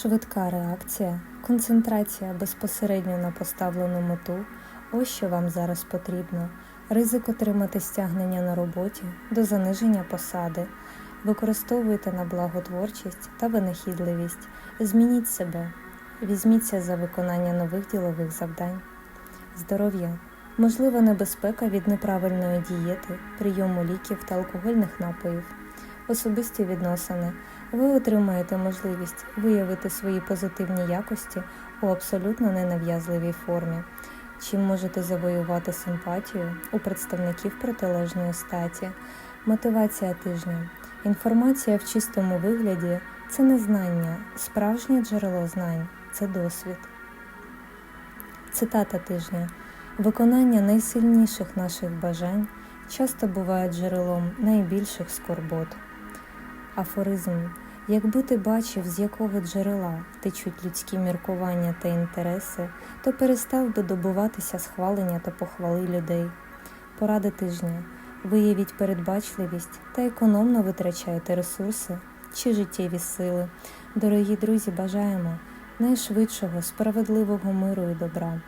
Швидка реакція, концентрація безпосередньо на поставлену мету ось що вам зараз потрібно. Ризик отримати стягнення на роботі до заниження посади. Використовуйте на благотворчість та винахідливість. Змініть себе. Візьміться за виконання нових ділових завдань. Здоров'я. Можлива небезпека від неправильної дієти, прийому ліків та алкогольних напоїв. Особисті відносини. Ви отримаєте можливість виявити свої позитивні якості у абсолютно ненав'язливій формі, чим можете завоювати симпатію у представників протилежної статі. Мотивація тижня. Інформація в чистому вигляді це не знання, справжнє джерело знань це досвід. Цитата тижня. Виконання найсильніших наших бажань часто буває джерелом найбільших скорбот. Афоризм. Якби ти бачив, з якого джерела течуть людські міркування та інтереси, то перестав би добуватися схвалення та похвали людей. Поради тижня. Виявіть передбачливість та економно витрачайте ресурси чи життєві сили. Дорогі друзі, бажаємо найшвидшого, справедливого миру і добра,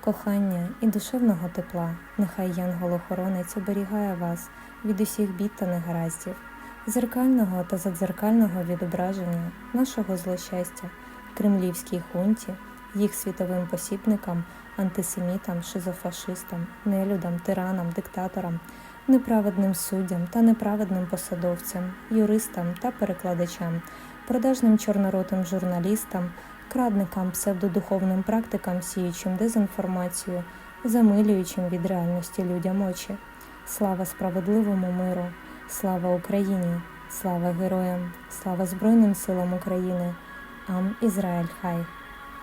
кохання і душевного тепла. Нехай янгол-охоронець оберігає вас від усіх бід та негараздів зеркального та задзеркального відображення нашого злощастя, кремлівській хунті, їх світовим посібникам, антисемітам, шизофашистам, нелюдам, тиранам, диктаторам, неправедним суддям та неправедним посадовцям, юристам та перекладачам, продажним чорноротим журналістам, крадникам, псевдодуховним практикам, сіючим дезінформацію, замилюючим від реальності людям очі. Слава справедливому миру! Слава Україні! Слава героям! Слава Збройним силам України! Ам Ізраїль Хай!